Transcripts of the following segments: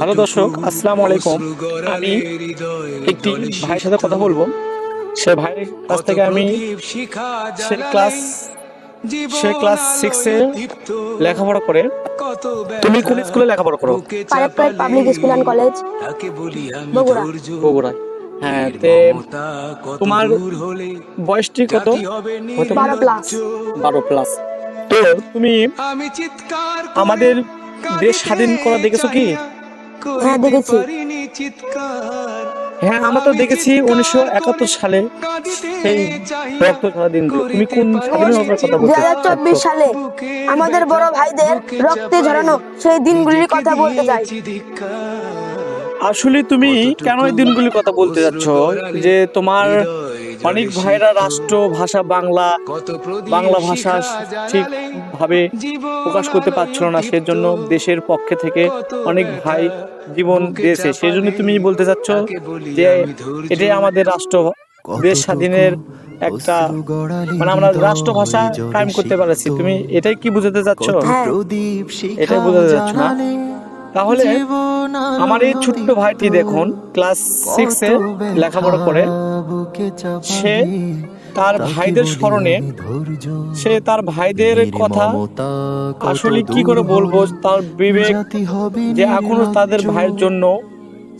Hello দর্শক আসসালামু আলাইকুম। আমি একটি ভাইয়ের সাথে কথা বলব। সে ভাইয়ের কাছ থেকে আমি সে ক্লাস সে ক্লাস সিক্সে লেখাপড়া করে। তুমি কোন স্কুলে লেখাপড়া করো? Public school and college Bogura. বগুড়ায়। হ্যাঁ তে তোমার বয়সটি কত? বারো প্লাস বারো প্লাস তো তুমি আমাদের দেশ স্বাধীন করা দেখেছ কি? হ্যাঁ দেখেছি। হ্যাঁ আমরা তো দেখেছি উনিশশো একাত্তর সালে সেই রক্ত দিনগুলো তুমি কোন স্বাধীনতার কথা বলছো? হাজার চব্বিশ সালে আমাদের বড় ভাইদের রক্তে ঝরানো সেই দিনগুলির কথা বলতে চাই। আসলে তুমি কেন এই দিনগুলির কথা বলতে যাচ্ছ? যে তোমার অনেক ভাইরা রাষ্ট্র ভাষা বাংলা বাংলা ভাষা ঠিকভাবে প্রকাশ করতে পারছিল না সেজন্য দেশের পক্ষে থেকে অনেক ভাই জীবন দিয়েছে। সেজন্য তুমি বলতে চাচ্ছ যে এটাই আমাদের রাষ্ট্র দেশ স্বাধীনের একটা মানে আমরা রাষ্ট্রভাষা কায়েম করতে পারছি। তুমি এটাই কি বুঝাতে চাচ্ছ হ্যাঁ। এটাই বোঝাতে যাচ্ছ না? তাহলে আমার এই ছোট্ট ভাইটি দেখুন ক্লাস সিক্সে লেখাপড়া করে। সে তার ভাইদের স্মরণে সে তার ভাইদের কথা আসলে কি করে বলব তার বিবেক যে এখনও তাদের ভাইয়ের জন্য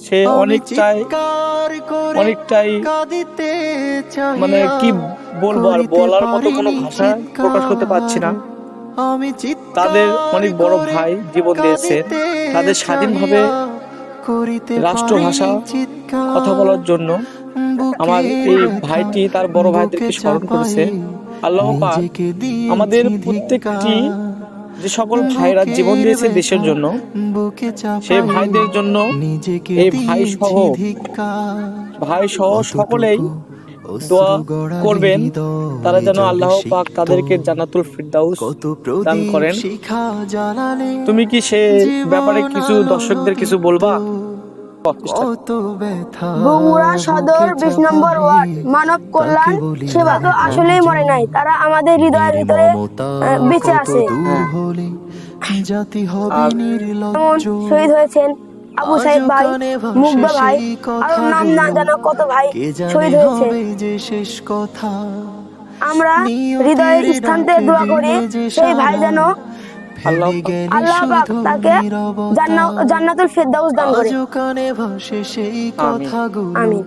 সে অনেকটাই অনেকটাই মানে কি বলব আর বলার মতো কোনো ভাষা প্রকাশ করতে পারছি না। তাদের অনেক বড় ভাই জীবন দিয়েছে। তাদের স্বাধীনভাবে রাষ্ট্রভাষা কথা বলার জন্য আমার এই ভাইটি তার বড় ভাইদেরকে স্মরণ করেছে। আল্লাহ আমাদের প্রত্যেকটি যে সকল ভাইরা জীবন দিয়েছে দেশের জন্য সেই ভাইদের জন্য এই ভাই সহ ভাই সহ সকলেই দোয়া করবেন তারা যেন আল্লাহ পাক তাদেরকে জান্নাতুল ফিরদাউস দান করেন। তুমি কি সে ব্যাপারে কিছু দর্শকদের কিছু বলবা? বগুড়া সদর বিশ নম্বর ওয়ার্ড মানব কল্যাণ সেবা তো আসলেই মরে নাই তারা আমাদের হৃদয়ের ভিতরে বেঁচে আছে। শহীদ হয়েছেন আবু সাহেব ভাই মুগ্ধা ভাই আরও নাম না জানা কত ভাই শহীদ হয়েছে। আমরা হৃদয়ের স্থান থেকে দোয়া করি সেই ভাই যেন আল্লাহ পাক তাকে জান্নাতুল ফেরদাউস দান করে। আমিন।